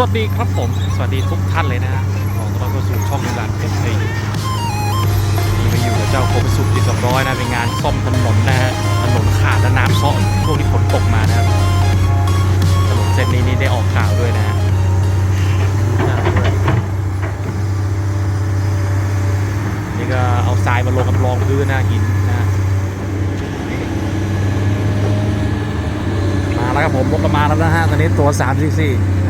วัสดีครับผม สวัสดีทุกท่านเลยนะฮะขอต้อนรับเข้าสู่ช่องการเพชรไทยนี่มาอยู่กับเจ้าโคมิสุปีสองร้อยนะเป็นงานซ่อมถนนนะฮะถนนขาดและน้ำซ้อช่วงที่ฝนตกมานะครับถนนเส้นนี้นี่ได้ออกข่าวด้วยนะฮะนี่ก็เอาทรายมาลงกับรองพื้นน้าหินนะมาแล้วครับผมรถก็มาแล้วนะฮะตอนนี้ตัว3 4 4นะฮะ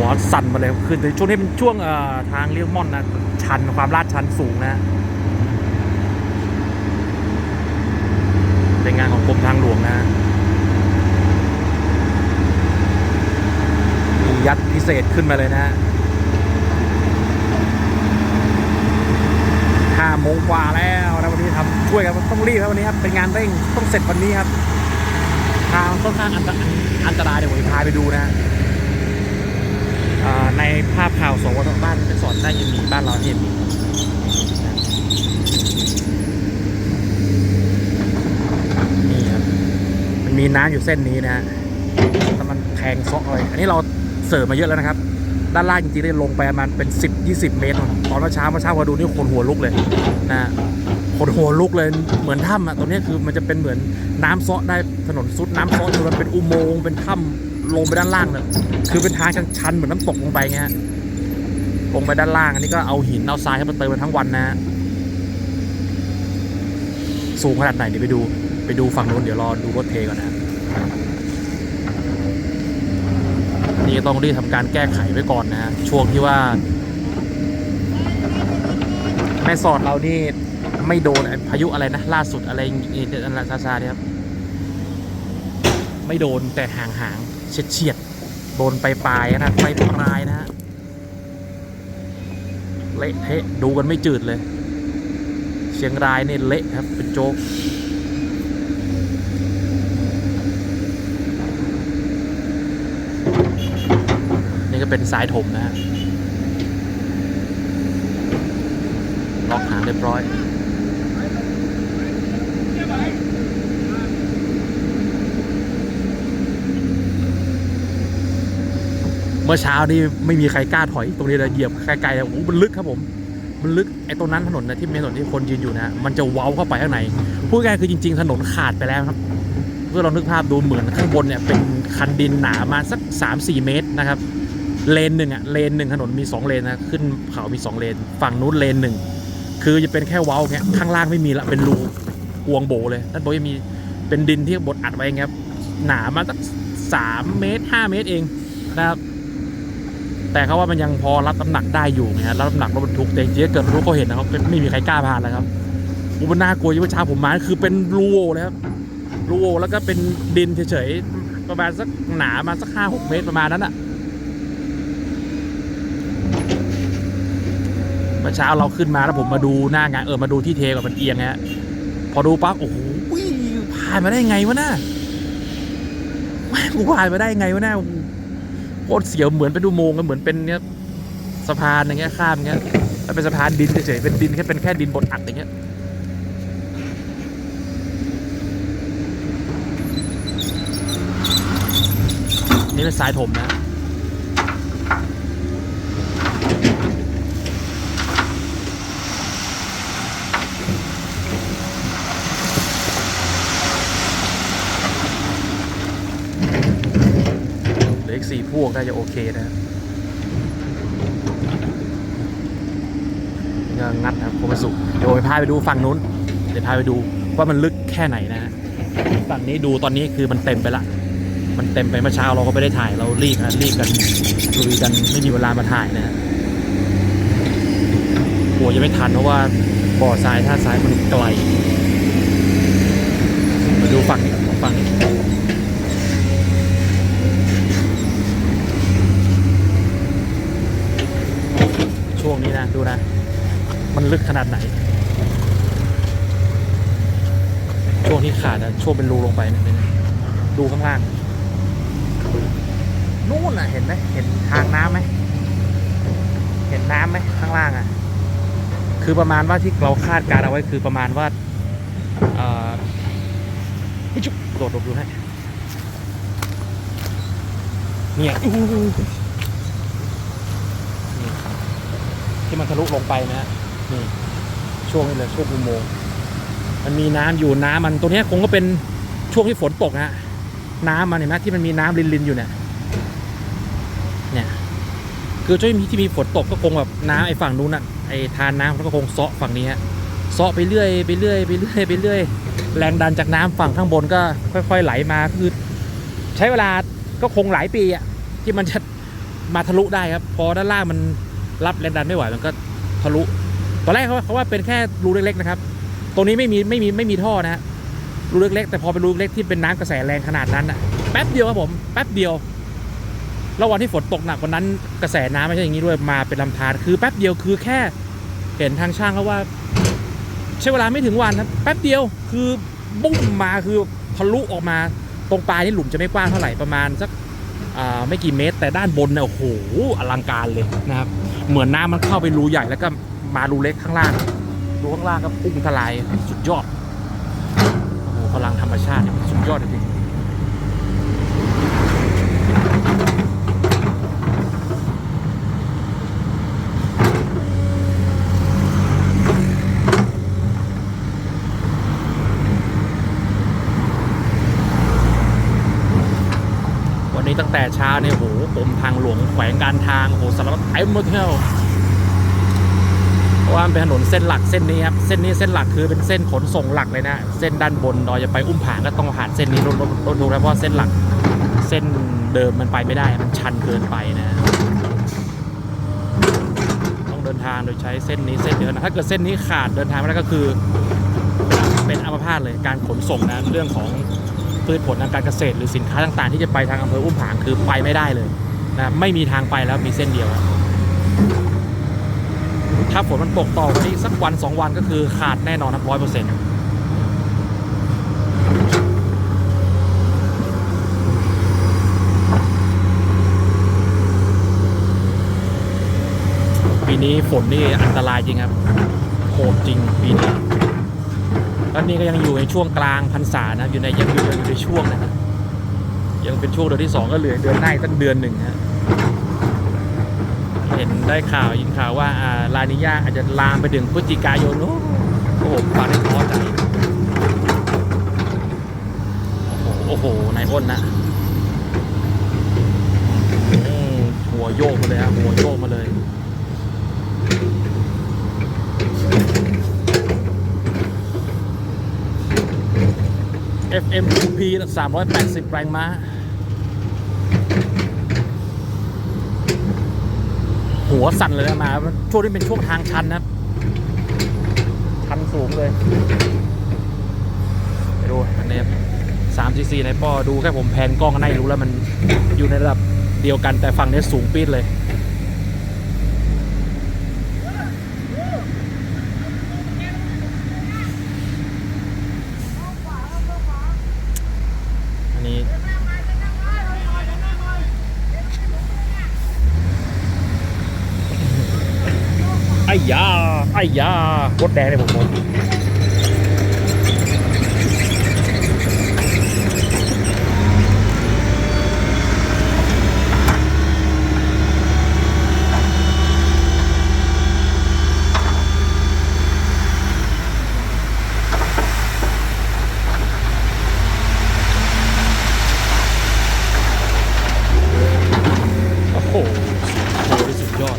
หัวสั่นมาเลยคือช่วงนี้เป็นช่วงทางเลี้ยวม่อนนะชันความลาดชันสูงนะเป็นงานของกรมทางหลวงนะมียัดพิเศษขึ้นมาเลยนะห้าโมงกว่าแล้วนะวันนี้ทำช่วยกันต้องรีบครับวันนี้ครับเป็นงานเร่งต้องเสร็จวันนี้ครับทางค่อนข้างอันตรายเดี๋ยวผมจะพาไปดูนะ ในภาพข่าวสวทบ้านเป็นสอนได้ยังมีบ้านเราเห็นมีนี่ครับมันมีน้ำอยู่เส้นนี้นะฮะแล้วมันแทงซอกเลยอันนี้เราเสิร์ฟมาเยอะแล้วนะครับ ด้านล่างจริงๆได้ลงไปประมาณเป็น 10 20 เมตร ตอนเมื่อเช้าเมื่อเช้ามาดูนี่คนหัวลุกเลยนะฮะคนหัวลุกเลยเหมือนถ้ำอะตรงนี้คือมันจะเป็นเหมือนน้ำซอกได้ถนนซุดน้ำซอกคือมันเป็นอุโมงค์เป็นถ้ำ ลงไปด้านล่างเลยคือเป็นทางชันๆเหมือนน้ำตกลงไปเงี้ยลงไปด้านล่าง อันนี้ก็เอาหินเอาทรายเข้มาเติมมันทั้งวันนะฮะสูงขนาดไหนเดี๋ยวไปดูไปดูฝั่งนู้นเดี๋ยวรอดูรถเทก่อนนะนี่ต้องรีบทำการแก้ไขไว้ก่อนนะช่วงที่ว่าแม่สอดเรานี่ไม่โดนพายุอะไรนะล่าสุดอะไรนี่อันละซาซาเนี่ยครับไม่โดนแต่ห่างๆ เฉียดๆโดนไปปลายนะไปปลายนะฮะเละเทะดูกันไม่จืดเลย เชียงรายนี่เละครับเป็นโจ๊กนี่ก็เป็นสายถมนะฮะล็อกหางเรียบร้อย มื่อเช้านี่ไม่มีใครกล้าถอยตรงนี้เลยเหยียบไกลๆโอ้โหมันลึกครับผม มันลึกไอ้ตรงนั้นถนนนะที่เป็นถนนที่คนยืนอยู่นะมันจะเว้าเข้าไปข้างในพูดง่ายคือจริง ๆ ถนนขาดไปแล้วครับเพื่อเรานึกภาพดูเหมือนข้างบนเนี่ยเป็นคันดินหนามาสัก 3-4 เมตรนะครับเลนหนึ่งอะเลนหนึ่งถนนมี 2 เลนนะขึ้นเขามี 2 เลน ฝั่งนู้นเลนหนึ่งคือจะเป็นแค่เว้าเงี้ยข้างล่างไม่มีละเป็นรูกวงโบเลยด้านบนจะมีเป็นดินที่บดอัดไว้เงี้ยครับหนามาสักสามเมตรห้าเมตรเองนะครับ แต่เขาว่ามันยังพอรับน้ำหนักได้อยู่ไงฮะรับน้ำหนักรถบรรทุกแต่จริงๆเกิดรถเขาเห็นนะครับไม่มีใครกล้าผ่านแล้วครับอุบน่ากลัวยิ่งเมื่อเช้าผมมาคือเป็นรูโวเลยครับรูโวแล้วก็เป็นดินเฉยๆประมาณสักหนามาสักห้าหกเมตรประมาณนั้นอะเมื่อเช้าเราขึ้นมาแล้วผมมาดูหน้างานเออมาดูที่เทกับมันเอียงฮะพอดูปั๊บโอ้โหผ่านมาได้ไงวะน่ะแม่กูผ่านมาได้ไงวะน่ะโคตรเสียวเหมือนเป็นอุโมงค์เหมือนเป็นเนี้ยสะพานอย่างเงี้ยข้ามเงี้ยแล้วเป็นสะพานดินเฉยๆเป็นดินแค่เป็นแค่ดินบดอัดอย่างเงี้ยนี่เป็นสายถมนะ อีกสี่พวกน่าจะโอเคนะก็งัดนะครับโคมสุเดี๋ยวไปพาไปดูฝั่งนู้น เดี๋ยวพาไปดูว่ามันลึกแค่ไหนนะฮะฝั่งนี้ดูตอนนี้คือมันเต็มไปละ มันเต็มไปเมื่อเช้าเราก็ไม่ได้ถ่ายเรารีบนะรีบกันลุยกันไม่มีเวลามาถ่ายนะฮะกลัวจะไม่ทันเพราะว่าบ่อทรายท่าทรายมันไกลมาดูฝั่งนี้ก่อนฝั่งนี้ ช่วงนี้นะ ดูนะ มันลึกขนาดไหน ช่วงที่ขาดนะช่วงเป็นรูลงไปนี่ยดูข้างล่าง นู่นอะ เห็นไหมเห็นทางน้ำไหมเห็นน้ำไหมข้างล่างอะ คือประมาณว่าที่เราคาดการเอาไว้คือประมาณว่าเอ่อเฮ้ยจุ๊บโดดลบดูให้เนี่ยอู้หูนี่ ที่มันทะลุลงไปนะฮะนี่ช่วงนี้เลยช่วงอุโมงค์มันมีน้ำอยู่น้ำมันตัวนี้คงก็เป็นช่วงที่ฝนตกนะฮะน้ำมันเห็นไหมที่มันมีน้ำลินๆอยู่เนี่ยเนี่ยคือช่วงที่มีฝนตกก็คงแบบน้ำไอ้ฝั่งนู้นน่ะไอ้ทานน้ำมันก็คงเซาะฝั่งนี้ฮะเซาะไปเรื่อยไปเรื่อยไปเรื่อยไปเรื่อยแรงดันจากน้ำฝั่งข้างบนก็ค่อย ๆ ไหลมาคือใช้เวลาก็คงหลายปีอะที่มันจะมาทะลุได้ครับ พอด้านล่างมัน รับแรงดันไม่ไหวมันก็ทะลุ ตอนแรกเขาเขาว่าเป็นแค่รูเล็กๆนะครับ ตรงนี้ไม่มีไม่มีไม่มีท่อนะฮะรูเล็กๆแต่พอเป็นรูเล็กที่เป็นน้ำกระแสแรงขนาดนั้นอะแป๊บเดียวครับผมแป๊บเดียวแล้ววันที่ฝนตกหนักวันนั้นกระแสน้ำไม่ใช่อย่างนี้ด้วยมาเป็นลำธารคือแป๊บเดียวคือแค่เห็นทางช่างเขาว่า ใช้เวลาไม่ถึงวันครับแป๊บเดียวคือบุ้มมาคือทะลุออกมาตรงปลายนี่หลุมจะไม่กว้างเท่าไหร่ประมาณสัก ไม่กี่เมตร แต่ด้านบนเนี่ยโอ้โหอลังการเลยนะครับ เหมือนน้ำมันเข้าไปรูใหญ่แล้วก็มารูเล็กข้างล่างรูข้างล่างก็พุ่งทลายสุดยอดโอ้โหพลังธรรมชาตินี่สุดยอดจริง ตั้งแต่เช้าเนี่ยโหกรมทางหลวงแขวงการทางโหสารพัดเต็มหมดเที่ยวเพราะว่ามันเป็นถนนเส้นหลักเส้นนี้ครับเส้นนี้เส้นหลักคือเป็นเส้นขนส่งหลักเลยนะ เส้นด้านบนเราจะไปอุ้มผางก็ต้องผ่านเส้นนี้รถรถรถดูแล้วเพราะเส้นหลักเส้นเดิมมันไปไม่ได้มันชันเกินไปนะต้องเดินทางโดยใช้เส้นนี้เส้นเดียวนะถ้าเกิดเส้นนี้ขาดเดินทางไม่ได้ก็คือ เป็นอัมพาตเลยการขนส่งนะเรื่องของ พืชผลทางการเกษตร หรือสินค้าต่างๆ ที่จะไปทางอำเภออุ้มผางคือไปไม่ได้เลยนะไม่มีทางไปแล้วมีเส้นเดียวถ้าฝนมันตกต่อวันนี้สักวันสองวันก็คือขาดแน่นอนร้อยเปอร์เซ็นต์ปีนี้ฝนนี่อันตรายจริงครับโหดจริงปีนี้ ตอนนี้ก็ยังอยู่ในช่วงกลางพรรษานะอยู่ในยังอยู่อยู่ในช่วงนะครับยังเป็นช่วงเดือนที่สองก็เหลือเดือนหน้าอีกตั้งเดือนหนึ่งฮะเห็นได้ข่าวยินข่าวว่าลานิยาอาจจะลามไปถึงพฤศจิกายนโอ้โอ้โหฟังได้ท้อใจโอ้โหนายอ้นนะหัวโยกมาเลยครับหัวโยก มาเลย FM 2P 380 แรงม้า หัวสั่นเลยนะมา ช่วงนี้เป็นช่วงทางชันนะครับ ชันสูงเลย ไปดูอันนี้สามซีซีในป้อดูแค่ผมแพนกล้องก็น่าจะรู้แล้วมันอยู่ในระดับเดียวกันแต่ฝั่งนี้สูงปี๊ดเลย นี้ไอ้ยาไอ้ยารถแดงเลยผมผมโอ้โหโหที่สุดยอด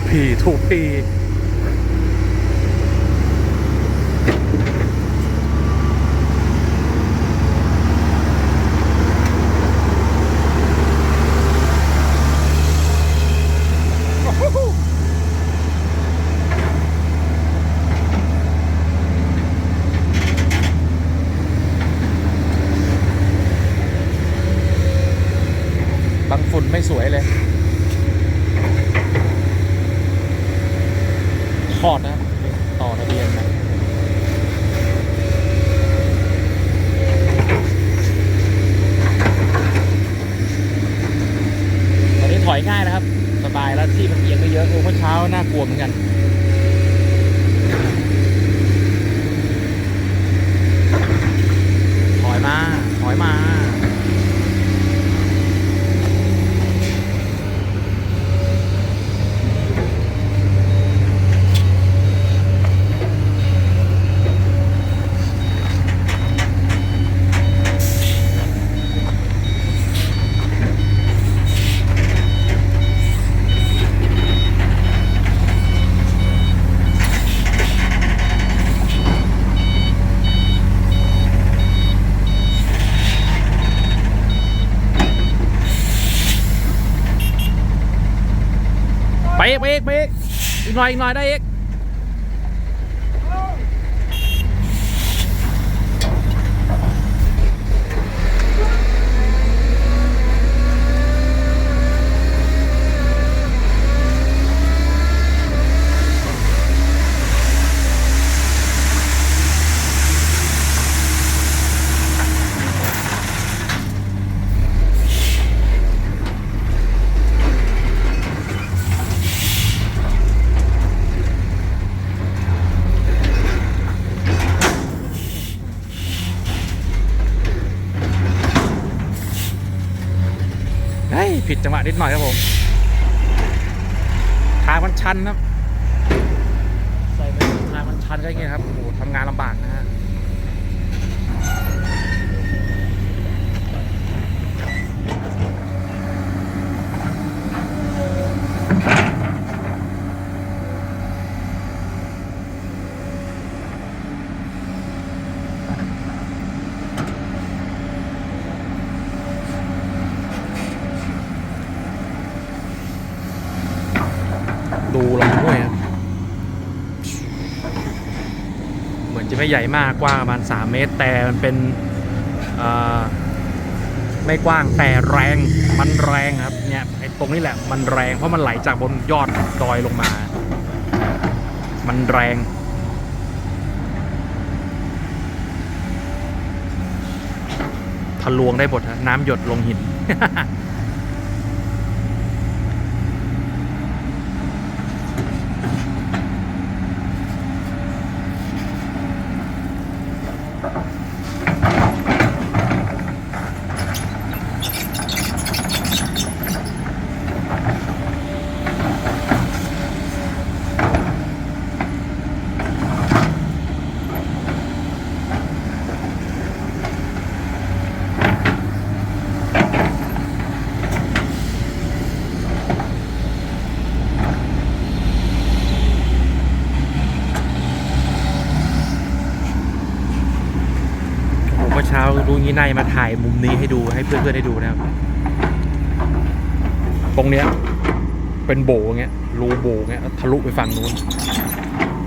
โอ้โหทูพีทูพีบางฝุ่นไม่สวยเลย ถอดนะต่อทะเบียนนะ วดเหมือนกัน ถอยมา ถอยมา ไปอีกไปอีกไปอีก อีกหน่อยอีกหน่อยได้อีกเฮ้ยผิดจังหวะนิดหน่อยครับผม ทางมันชันครับ ใส่ไป ทางมันชันก็อย่างเงี้ยครับโอ้โหทำงานลำบากนะฮะ ดูลำห้วยครับเห มือนจะไม่ใหญ่มากกว้างประมาณ 3 เมตร แต่มันเป็นไม่กว้างแต่แรงมันแรงครับเนี่ยไอ้ตรงนี้แหละมันแรงเพราะมันไหลจากบนยอดดอยลงมา มันแรงทะลวงได้หมดฮะน้ำหยดลงหิน ผม เมื่อเช้าดูงี้นายมาถ่ายมุมนี้ให้ดูให้เพื่อนๆได้ดูนะครับ ตรงเนี้ย เป็นโบเงี้ยรูโบเงี้ยทะลุไปฝั่งนู้น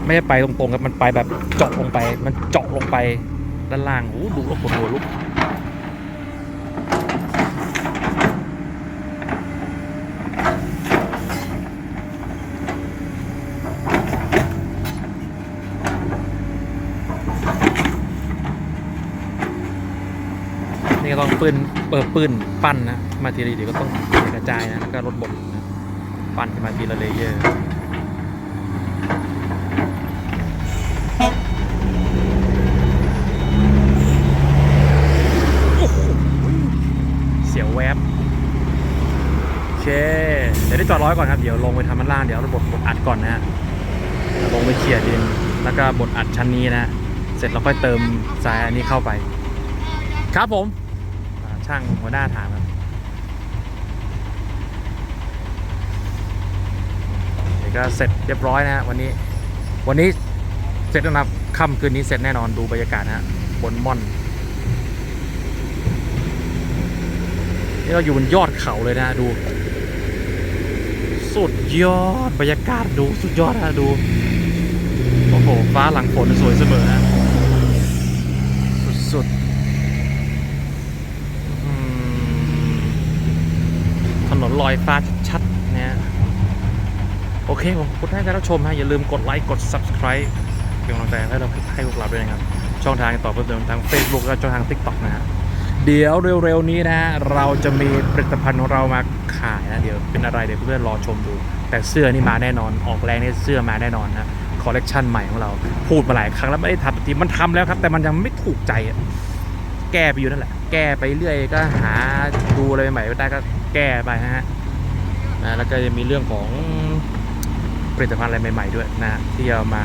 ไม่ได้ไปตรงๆครับมันไปแบบเจาะลงไป มันเจาะลงไปด้านล่างโอ้ดูแล้วปวดหัวลุก นี่ก็ต้องปืนเปิดปืนปั้นนะมาทีละเดี๋ยวก็ต้องกระจายนะแล้วก็ลดบทนะปั้นขึ้นมาทีละเลเยอร์เสียวแวบโอเคเดี๋ยวได้จอดร้อยก่อนครับ เดี๋ยวลงไปทำมันล่างเดี๋ยวเราบดบดอัดก่อนนะฮะลงไปเขี่ยดิน แล้วก็บดอัดชั้นนี้นะ เสร็จเราค่อยเติมสายอันนี้เข้าไป ครับผม ช่างหัวหน้าถามครับเดี๋ยวก็เสร็จเรียบร้อยนะฮะวันนี้ วันนี้เสร็จแล้วนะครับค่ำคืนนี้เสร็จแน่นอนดูบรรยากาศนะฮะบนม่อนนี่เราอยู่บนยอดเขาเลยนะดูสุดยอดบรรยากาศดูสุดยอดนะดูโอ้โหฟ้าหลังฝนสวยเสมอนะสุดๆอืมถนน ลอยฟ้าชัดๆเนี่ยโอเคผมคุณที่ได้รับชมฮะอย่าลืมกดไลค์กด subscribe เป็นกำลังใจให้เราให้พวกเราด้วยนะครับ ช่องทางต่อเพิ่มเติมทาง Facebook และช่องทาง TikTok นะฮะเดี๋ยวเร็วๆนี้นะฮะเราจะมีผลิตภัณฑ์ของเรามาขายนะเดี๋ยวเป็นอะไรเดี๋ยวเพื่อนๆรอชมดู แต่เสื้อนี่มาแน่นอนออกแรงนี่เสื้อมาแน่นอนนะคอลเลกชันใหม่ของเราพูดมาหลายครั้งแล้วไม่ได้ทำทีมันทำแล้วครับ แต่มันยังไม่ถูกใจแก้ไปอยู่นั่นแหละ แก้ไปเรื่อยก็หาดูอะไรใหม่ๆไม่ได้ก็ แก้ไปฮะนะแล้วก็จะมีเรื่องของผลิตภัณฑ์อะไรใหม่ ๆ ด้วยนะที่เอามา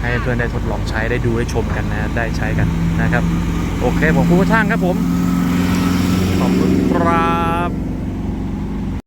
ให้เพื่อนได้ทดลองใช้ได้ดูได้ชมกันนะได้ใช้กันนะครับ โอเคผมคุณผู้ช่างครับผม ขอบคุณครับ